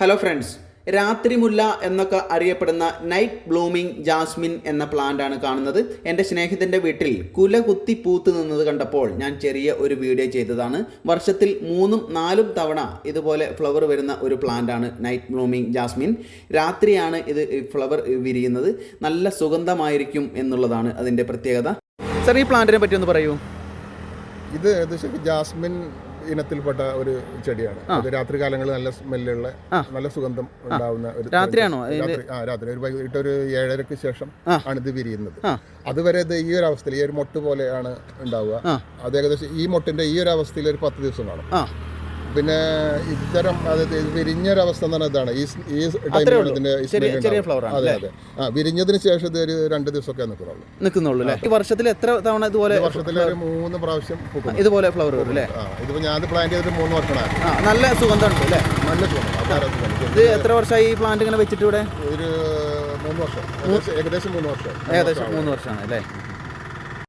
Hello friends രാത്രിമുല്ല എന്നൊക്കെ അറിയപ്പെടുന്ന നൈറ്റ് ബ്ലൂമിംഗ് ജാസ്മിൻ എന്ന പ്ലാന്റ് ആണ് കാണുന്നത്. എന്റെ സ്നേഹിതന്റെ വീട്ടിൽ കുല കുത്തി പൂത്ത് നിന്നത് കണ്ടപ്പോൾ ഞാൻ ചെറിയ ഒരു വീഡിയോ ചെയ്തതാണ്. വർഷത്തിൽ മൂന്നും നാലും തവണ ഇതുപോലെ ഫ്ലവർ വരുന്ന ഒരു പ്ലാന്റ് ആണ് നൈറ്റ് ബ്ലൂമിംഗ് ജാസ്മിൻ രാത്രിയാണ് ഇത് ഫ്ലവർ വിരിയുന്നത്. നല്ല സുഗന്ധമായിരിക്കും എന്നുള്ളതാണ് അതിന്റെ പ്രത്യേകത. സർ ഈ പ്ലാന്റിനെ പറ്റി ഒന്ന് പറയൂ. ഇത് ജാസ്മിൻ ഇനത്തിൽപ്പെട്ട ഒരു ചെടിയാണ്. അത് രാത്രി കാലങ്ങളിൽ നല്ല സ്മെല്ലുള്ള നല്ല സുഗന്ധം ഉണ്ടാവുന്ന ഒരു രാത്രിയാണോ? രാത്രി ആ രാത്രി. ഒരു വൈകിട്ട് ഒരു ഏഴരക്ക് ശേഷം ആണ് ഇത് വിരിയുന്നത്. അതുവരെ ഇത് ഈ ഒരു അവസ്ഥയിൽ ഈ ഒരു മൊട്ട് പോലെയാണ് ഉണ്ടാവുക. അത് ഏകദേശം ഈ മൊട്ടിന്റെ ഈ ഒരു അവസ്ഥയിൽ ഒരു പത്ത് ദിവസം കാണും. പിന്നെ ഇത്തരം അത് വിരിഞ്ഞൊരവസ്ഥ എന്ന് പറഞ്ഞാൽ ഇതാണ്. ഈ ഈ ടൈമിലാണ് ഇതിന്റെ ഈ ചെറിയ- smell ചെറിയ ഉണ്ടാവുക. flower ആണ് അതെ അതെ. ആ വിരിഞ്ഞതിന് ശേഷം ഇത് ഒരു രണ്ട് ദിവസമൊക്കെ നിൽക്കുന്നുള്ളൂ. നിൽക്കുന്നുള്ളൂ അല്ലേ? ഈ വർഷത്തിൽ എത്ര തവണ ഇതുപോലെ ഇത് വർഷത്തിൽ ഒരു മൂന്ന് പ്രാവശ്യം പൂക്കുന്നു. ഇതുപോലെ ഫ്ലവർ വരും അല്ലേ? ആ ഇതിപ്പോ ഞാൻ പ്ലാൻ ചെയ്തിട്ട് മൂന്ന് വർഷമാണ് ആ നല്ല സുഗന്ധമുണ്ട് അല്ലേ? നല്ല സുഗന്ധം ഇത് എത്ര വർഷമായി ഈ പ്ലാന്റ് ഇങ്ങനെ വെച്ചിട്ട് ഇവിടെ? ഒരു മൂന്ന് വർഷം. ഏകദേശം- ഏകദേശം മൂന്ന് വർഷം. ഏകദേശം മൂന്ന് വർഷമാണ് അല്ലേ?